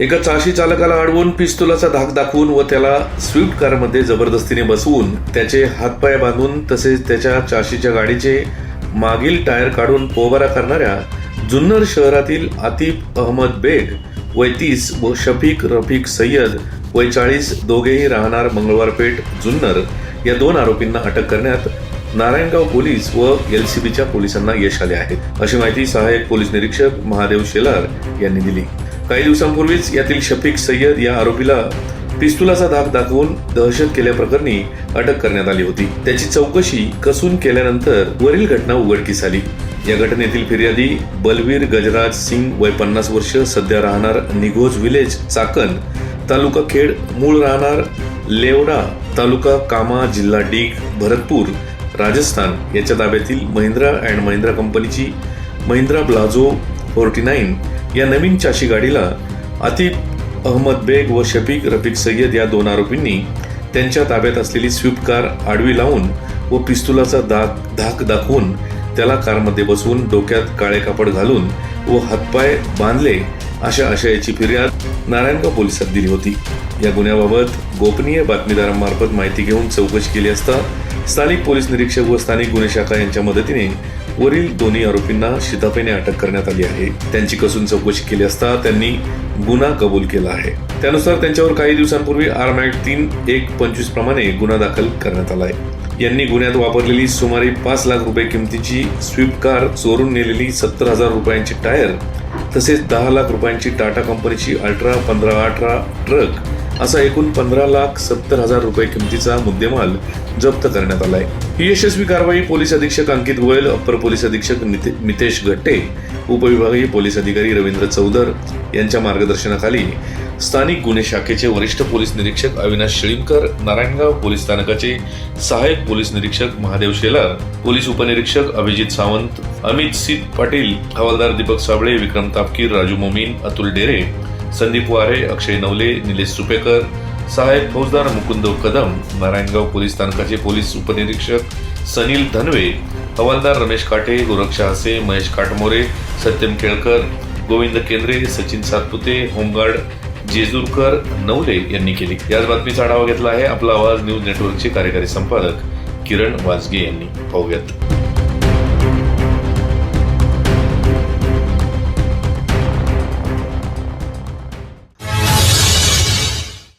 एका चाशी चालकाला अडवून पिस्तुलाचा धाक दाखवून व त्याला स्विफ्ट कारमध्ये जबरदस्तीने बसवून त्याचे हातपाय बांधून तसेच त्याच्या चाशीच्या गाडीचे मागील टायर काढून पोबारा करणाऱ्या जुन्नर शहरातील आतिफ अहमद बेग वैतीस व शफीक रफीक सय्यद वय चाळीस दोघेही राहणार मंगळवारपेठ जुन्नर. या दोन आरोपींना अटक करण्यात नारायणगाव पोलीस व एलसीबीच्या पोलिसांना यश आले आहे. अशी माहिती सहाय्यक पोलीस निरीक्षक महादेव शेलार यांनी दिली. काही दिवसांपूर्वीच यातील शफीक सय्यद या आरोपीला पिस्तुलाचा धाक दाखवून दहशत केल्याप्रकरणी अटक करण्यात आली होती. त्याची चौकशी कसून केल्यानंतर वरील घटना उघडकीस आली. या घटनेतील फिर्यादी बलवीर गजराज सिंग वय पन्नास वर्ष सध्या राहणार निघोज विलेज चाकण तालुका खेड मूळ राहणार लेवडा तालुका कामा जिल्हा डीग भरतपूर राजस्थान. याच्या ताब्यातील महिंद्रा अँड महिंद्रा कंपनीची महिंद्रा ब्लाझो फोर्टी नाईन या नवीन चाशी गाडीला आतिफ अहमद बेग व शफीक रफिक सय्यद या दोन आरोपींनी त्यांच्या ताब्यात असलेली स्विफ्ट कार आडवी लावून व पिस्तुलाचा दाग धाक दाखवून त्याला कारमध्ये बसवून डोक्यात काळे कापड घालून व हातपाय बांधले अशा आशयाची फिर्याद नारायणगाव पोलिसात दिली होती. या गुन्ह्याबाबत गोपनीय बातमीदारांमार्फत माहिती घेऊन चौकशी केली असता स्थानिक पोलीस निरीक्षक व स्थानिक गुन्हे शाखा यांच्या मदतीने वरील दोन्ही आरोपींना शिताफेने अटक करण्यात आली आहे. त्यांची कसून चौकशी केली असता त्यांनी गुन्हा कबूल केला आहे. त्यानुसार त्यांच्यावर काही दिवसांपूर्वी आरमॅट तीन एक पंचवीस प्रमाणे गुन्हा दाखल करण्यात आला आहे. यांनी गुन्ह्यात वापरलेली सुमारे पाच लाख रुपये किमतीची स्विफ्ट कार चोरून नेलेली सत्तर हजार रुपयांची टायर तसेच दहा लाख रुपयांची टाटा कंपनीची अल्ट्रा पंधरा अठरा ट्रक असा एकूण पंधरा लाख सत्तर हजार रुपये किमतीचा मुद्देमाल जप्त करण्यात आलाय. ही यशस्वी कारवाई पोलीस अधीक्षक अंकित गोयल अप्पर पोलीस अधीक्षक निते- मितेश गट्टे उपविभागीय पोलीस अधिकारी रवींद्र चौधर यांच्या मार्गदर्शनाखाली स्थानिक गुन्हे शाखेचे वरिष्ठ पोलीस निरीक्षक अविनाश शिळीमकर नारायणगाव पोलीस स्थानकाचे सहाय्यक पोलीस निरीक्षक महादेव शेलार पोलीस उपनिरीक्षक अभिजित सावंत अमित सित पाटील हवालदार दीपक साबळे विक्रम तापकीर राजू मोमीन अतुल डेरे संदीप वारे अक्षय नवले निलेश सुपेकर सहाय्यक फौजदार मुकुंद कदम नारायणगाव पोलीस स्थानकाचे पोलीस उपनिरीक्षक सनील धनवे हवालदार रमेश काटे गोरक्षा हसे महेश काटमोरे सत्यम केळकर गोविंद केंद्रे सचिन सातपुते होमगार्ड जेजूरकर नवले यांनी केली. याच बातमीचा आढावा घेतला आहे आपला आवाज न्यूज नेटवर्कचे कार्यकारी संपादक किरण वाजगे यांनी. पाहूयात.